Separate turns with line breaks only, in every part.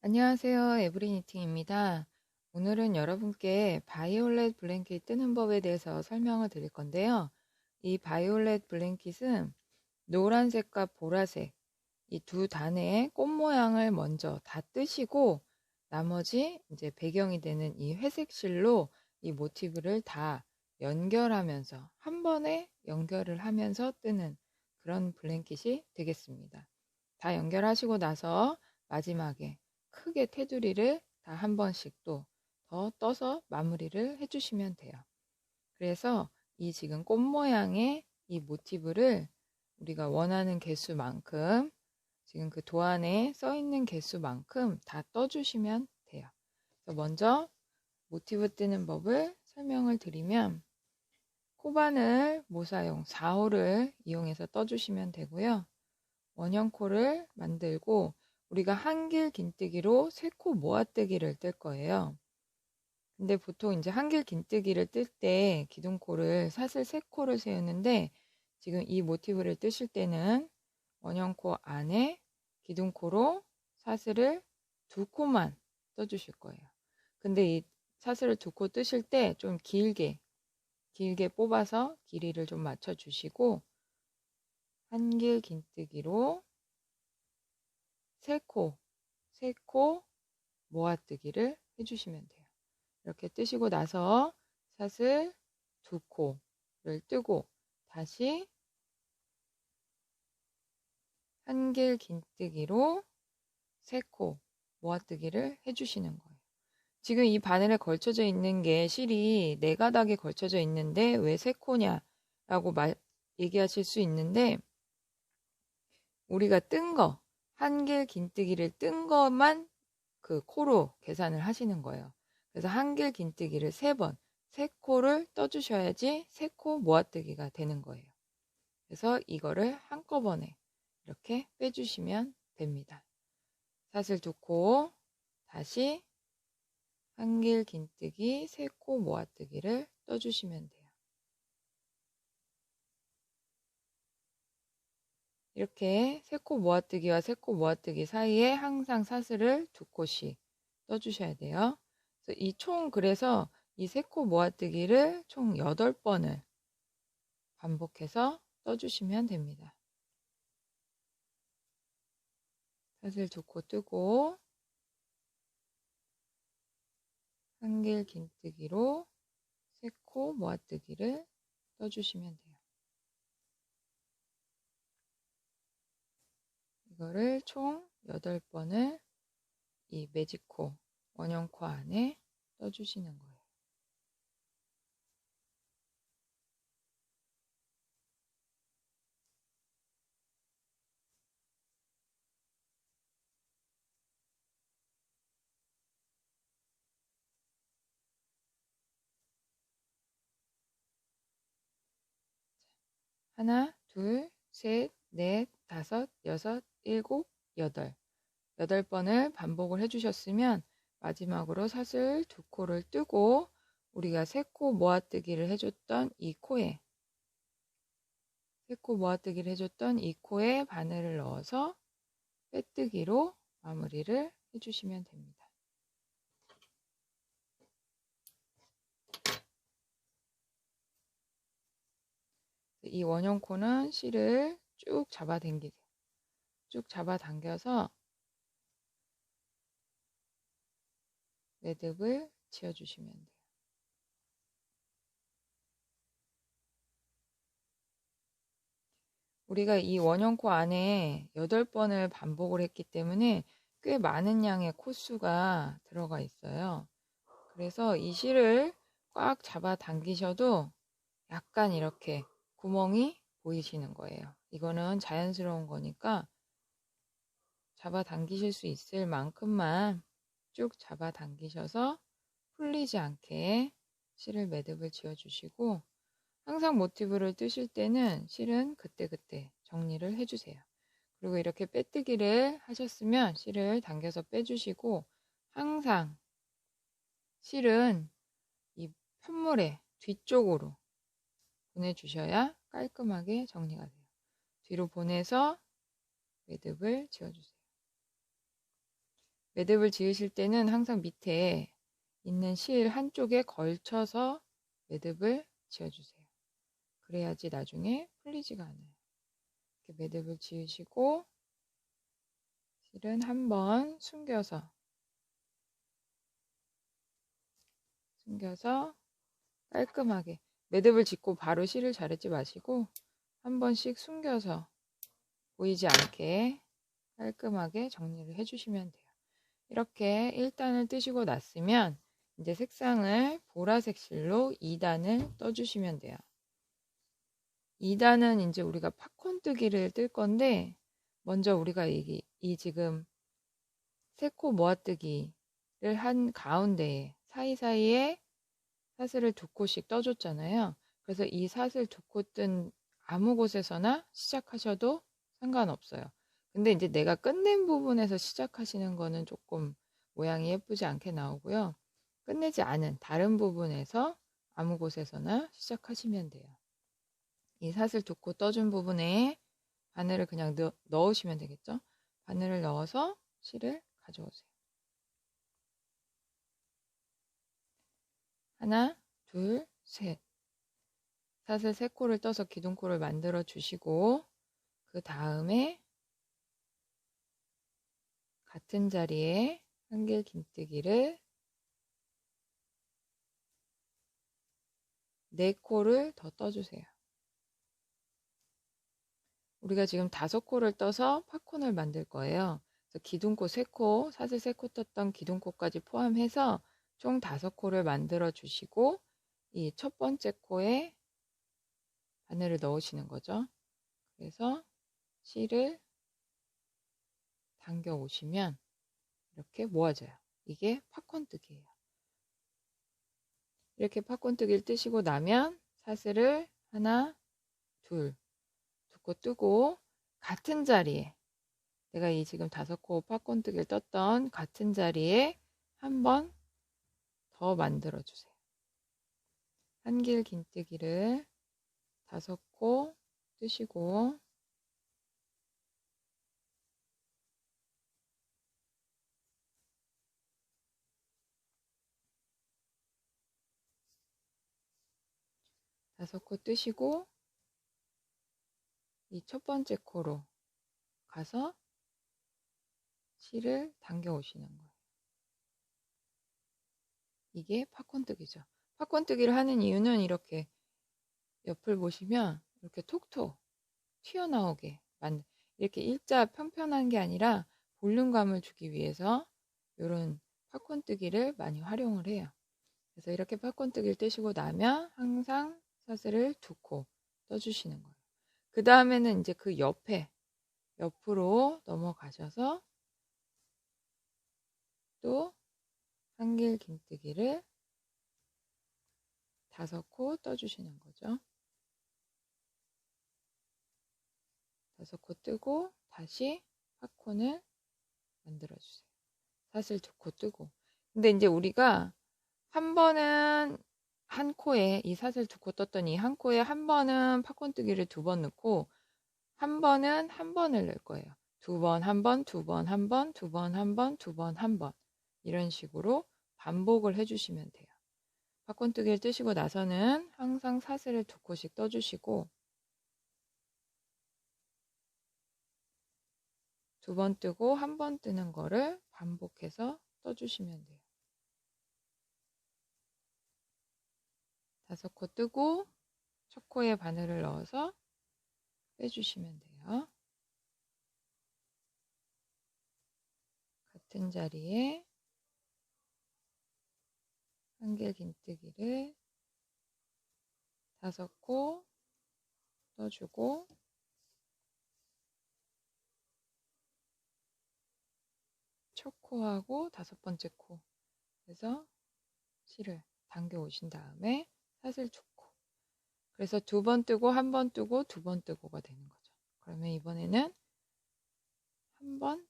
안녕하세요. 에브리니팅입니다. 오늘은 여러분께 바이올렛 블랭킷 뜨는 법에 대해서 설명을 드릴 건데요. 이 바이올렛 블랭킷은 노란색과 보라색 이 두 단의 꽃 모양을 먼저 다 뜨시고 나머지 이제 배경이 되는 이 회색 실로 이 모티브를 다 연결하면서 한 번에 연결을 하면서 뜨는 그런 블랭킷이 되겠습니다. 다 연결하시고 나서 마지막에 크게 테두리를 다 한 번씩 또 더 떠서 마무리를 해주시면 돼요. 그래서 이 지금 꽃 모양의 이 모티브를 우리가 원하는 개수만큼 지금 그 도안에 써 있는 개수만큼 다 떠주시면 돼요. 먼저 모티브 뜨는 법을 설명을 드리면 코바늘 모사용 4호를 이용해서 떠주시면 되고요. 원형 코를 만들고 우리가 한길 긴뜨기로 세 코 모아뜨기를 뜰 거예요. 근데 보통 이제 한길 긴뜨기를 뜰 때 기둥코를 사슬 세 코를 세우는데 지금 이 모티브를 뜨실 때는 원형코 안에 기둥코로 사슬을 두 코만 떠주실 거예요. 근데 이 사슬을 두 코 뜨실 때 좀 길게 길게 뽑아서 길이를 좀 맞춰 주시고 한길 긴뜨기로 세 코, 세코 모아뜨기를 해주시면 돼요. 이렇게 뜨시고 나서 사슬 두 코를 뜨고 다시 한길 긴뜨기로 세 코 모아뜨기를 해주시는 거예요. 지금 이 바늘에 걸쳐져 있는 게 실이 네 가닥에 걸쳐져 있는데 왜 세 코냐라고 말, 얘기하실 수 있는데 우리가 뜬 거, 한길 긴뜨기를 뜬 것만 그 코로 계산을 하시는 거예요. 그래서 한길 긴뜨기를 세 번, 세 코를 떠주셔야지 세 코 모아뜨기가 되는 거예요. 그래서 이거를 한꺼번에 이렇게 빼주시면 됩니다. 사슬 두 코, 다시 한길 긴뜨기, 세 코 모아뜨기를 떠주시면 돼요. 이렇게 세코 모아뜨기와 세코 모아뜨기 사이에 항상 사슬을 두 코씩 떠주셔야 돼요. 이 총 그래서 이 세코 모아뜨기를 총 8번을 반복해서 떠주시면 됩니다. 사슬 두 코 뜨고 한길 긴뜨기로 세코 모아뜨기를 떠주시면 돼요. 이거를 총 8번을 이 매직코 원형코 안에 떠주시는 거예요. 하나, 둘, 셋, 넷, 다섯, 여섯, 일곱, 여덟. 여덟 번을 반복을 해주셨으면 마지막으로 사슬 두 코를 뜨고 우리가 세 코 모아뜨기를 해줬던 이 코에 세 코 모아뜨기를 해줬던 이 코에 바늘을 넣어서 빼뜨기로 마무리를 해주시면 됩니다. 이 원형 코는 실을 쭉 잡아당기게 쭉 잡아당겨서 매듭을 지어주시면 돼요. 우리가 이 원형코 안에 8번을 반복을 했기 때문에 꽤 많은 양의 코수가 들어가 있어요. 그래서 이 실을 꽉 잡아 당기셔도 약간 이렇게 구멍이 보이시는 거예요. 이거는 자연스러운 거니까 잡아 당기실 수 있을 만큼만 쭉 잡아 당기셔서 풀리지 않게 실을 매듭을 지어 주시고 항상 모티브를 뜨실 때는 실은 그때그때 정리를 해주세요. 그리고 이렇게 빼뜨기를 하셨으면 실을 당겨서 빼주시고 항상 실은 이 편물의 뒤쪽으로 보내주셔야 깔끔하게 정리가 돼요. 뒤로 보내서 매듭을 지어주세요. 매듭을 지으실 때는 항상 밑에 있는 실 한쪽에 걸쳐서 매듭을 지어주세요. 그래야지 나중에 풀리지가 않아요. 이렇게 매듭을 지으시고 실은 한번 숨겨서 숨겨서 깔끔하게 매듭을 짓고 바로 실을 자르지 마시고 한 번씩 숨겨서 보이지 않게 깔끔하게 정리를 해주시면 돼요. 이렇게 1단을 뜨시고 났으면 이제 색상을 보라색 실로 2단을 떠주시면 돼요. 2단은 이제 우리가 팝콘 뜨기를 뜰 건데 먼저 우리가 이, 이 지금 세 코 모아뜨기를 한 가운데에 사이사이에 사슬을 두 코씩 떠줬잖아요. 그래서 이 사슬 두 코 뜬 아무 곳에서나 시작하셔도 상관없어요. 근데 이제 내가 끝낸 부분에서 시작하시는 거는 조금 모양이 예쁘지 않게 나오고요. 끝내지 않은 다른 부분에서 아무 곳에서나 시작하시면 돼요. 이 사슬 두코 떠준 부분에 바늘을 그냥 넣, 넣으시면 되겠죠. 바늘을 넣어서 실을 가져오세요. 하나, 둘, 셋. 사슬 세 코를 떠서 기둥코를 만들어 주시고 그 다음에 같은 자리에 한길 긴뜨기를 네 코를 더 떠주세요. 우리가 지금 다섯 코를 떠서 팝콘을 만들 거예요. 그래서 기둥코 3코, 사슬 3코 떴던 기둥코까지 포함해서 총 다섯 코를 만들어 주시고 이 첫 번째 코에 바늘을 넣으시는 거죠. 그래서 실을 당겨 오시면 이렇게 모아져요. 이게 팝콘 뜨기예요. 이렇게 팝콘 뜨기를 뜨시고 나면 사슬을 하나, 둘, 두 코 뜨고 같은 자리에 내가 이 지금 다섯 코 팝콘 뜨기를 떴던 같은 자리에 한 번 더 만들어 주세요. 한길 긴뜨기를 다섯 코 뜨시고 다섯 코 뜨시고 이 첫 번째 코로 가서 실을 당겨 오시는 거예요. 이게 팝콘뜨기죠. 팝콘뜨기를 하는 이유는 이렇게 옆을 보시면 이렇게 톡톡 튀어나오게 만 이렇게 일자 평평한 게 아니라 볼륨감을 주기 위해서 이런 팝콘뜨기를 많이 활용을 해요. 그래서 이렇게 팝콘뜨기를 뜨시고 나면 항상 사슬을 두 코 떠주시는 거예요. 그 다음에는 이제 그 옆에 옆으로 넘어가셔서 또 한길 긴뜨기를 다섯 코 떠주시는 거죠. 다섯 코 뜨고 다시 팝콘을 만들어주세요. 사슬 두코 뜨고. 근데 이제 우리가 한 번은 한 코에 이 사슬 두코 떴더니 한 코에 한 번은 팝콘 뜨기를 두 번 넣고 한 번은 한 번을 넣을 거예요. 두 번, 한 번, 두 번, 한 번, 두 번, 한 번, 두 번, 한 번. 이런 식으로 반복을 해주시면 돼요. 팝콘 뜨기를 뜨시고 나서는 항상 사슬을 두 코씩 떠주시고 두 번 뜨고 한 번 뜨는 거를 반복해서 떠주시면 돼요. 다섯 코 뜨고 첫 코에 바늘을 넣어서 빼주시면 돼요. 같은 자리에 한길 긴뜨기를 다섯 코 떠주고 첫 코하고 다섯 번째 코 그래서 실을 당겨 오신 다음에 두 코. 그래서 두 번 뜨고 한 번 뜨고 두 번 뜨고가 되는 거죠. 그러면 이번에는 한 번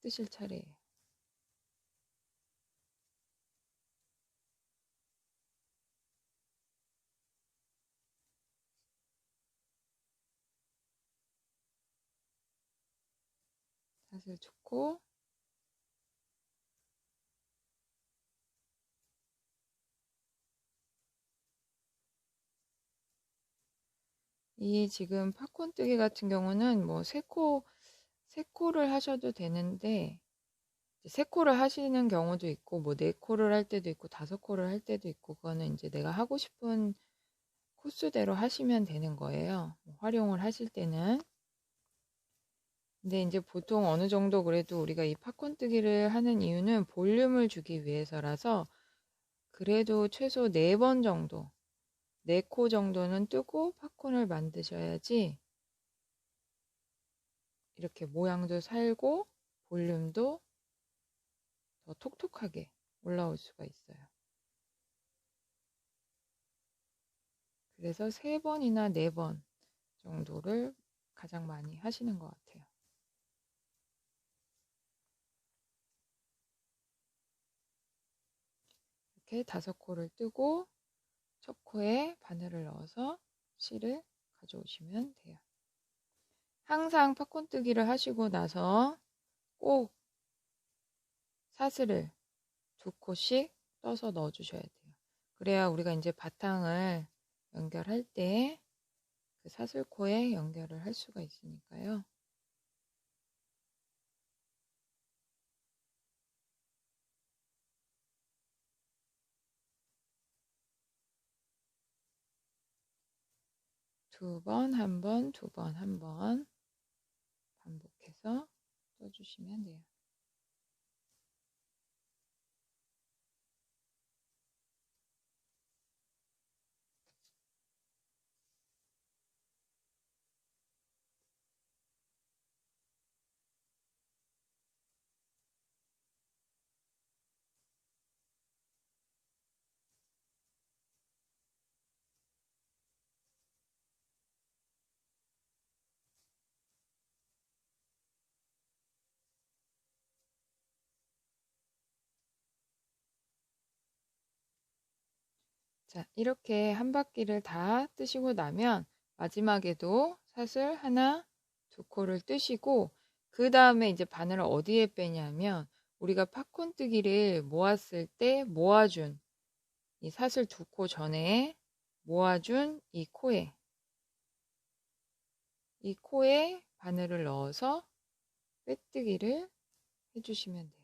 뜨실 차례예요. 사슬 좋고 이 지금 팝콘 뜨기 같은 경우는 뭐 세 코, 세 코를 하셔도 되는데, 세 코를 하시는 경우도 있고, 뭐 네 코를 할 때도 있고, 다섯 코를 할 때도 있고, 그거는 이제 내가 하고 싶은 코스대로 하시면 되는 거예요. 활용을 하실 때는. 근데 이제 보통 어느 정도 그래도 우리가 이 팝콘 뜨기를 하는 이유는 볼륨을 주기 위해서라서 그래도 최소 4번 정도, 4코 정도는 뜨고 팝콘을 만드셔야지 이렇게 모양도 살고 볼륨도 더 톡톡하게 올라올 수가 있어요. 그래서 3번이나 4번 정도를 가장 많이 하시는 것 같아요. 이렇게 다섯 코를 뜨고 첫 코에 바늘을 넣어서 실을 가져오시면 돼요. 항상 팝콘 뜨기를 하시고 나서 꼭 사슬을 두 코씩 떠서 넣어 주셔야 돼요. 그래야 우리가 이제 바탕을 연결할 때 그 사슬코에 연결을 할 수가 있으니까요. 두 번, 한 번, 두 번, 한 번 반복해서 떠주시면 돼요. 자, 이렇게 한 바퀴를 다 뜨시고 나면 마지막에도 사슬 하나, 두 코를 뜨시고 그 다음에 이제 바늘을 어디에 빼냐면 우리가 팝콘 뜨기를 모았을 때 모아준 이 사슬 두 코 전에 모아준 이 코에 이 코에 바늘을 넣어서 빼뜨기를 해주시면 돼요.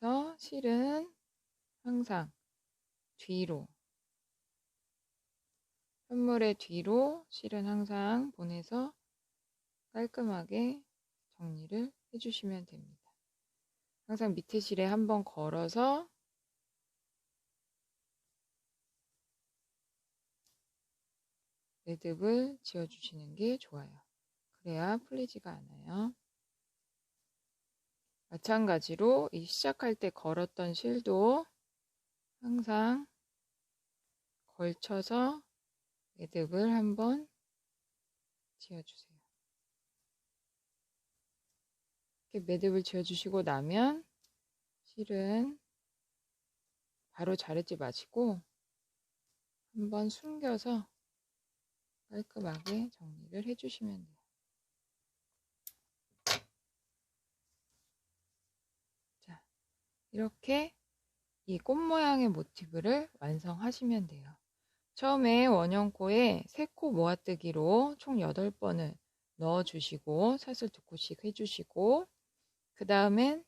그래서 실은 항상 뒤로 현물의 뒤로 실은 항상 보내서 깔끔하게 정리를 해주시면 됩니다. 항상 밑에 실에 한번 걸어서 매듭을 지어주시는 게 좋아요. 그래야 풀리지가 않아요. 마찬가지로 이 시작할 때 걸었던 실도 항상 걸쳐서 매듭을 한번 지어주세요. 이렇게 매듭을 지어주시고 나면 실은 바로 자르지 마시고 한번 숨겨서 깔끔하게 정리를 해주시면 돼요. 이렇게 이 꽃 모양의 모티브를 완성하시면 돼요. 처음에 원형코에 3코 모아뜨기로 총 8번을 넣어주시고 사슬 2코씩 해주시고 그 다음엔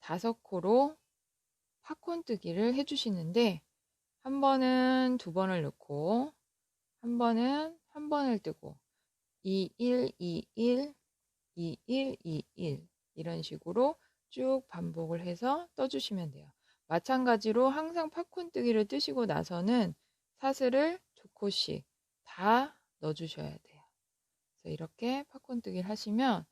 5코로 팝콘뜨기를 해주시는데 한 번은 두 번을 넣고 한 번은 한 번을 뜨고 2, 1, 2, 1, 2, 1, 2, 1 이런 식으로 쭉 반복을 해서 떠주시면 돼요. 마찬가지로 항상 팝콘 뜨기를 뜨시고 나서는 사슬을 두 코씩 다 넣어주셔야 돼요. 그래서 이렇게 팝콘 뜨기를 하시면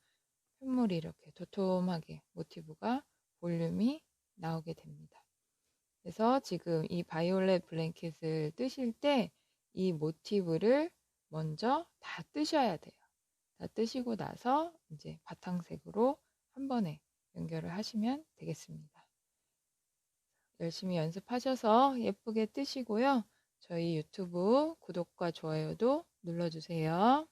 핏물이 이렇게 도톰하게 모티브가 볼륨이 나오게 됩니다. 그래서 지금 이 바이올렛 블랭켓을 뜨실 때 이 모티브를 먼저 다 뜨셔야 돼요. 다 뜨시고 나서 이제 바탕색으로 한 번에 연결을 하시면 되겠습니다. 열심히 연습하셔서 예쁘게 뜨시고요. 저희 유튜브 구독과 좋아요도 눌러주세요.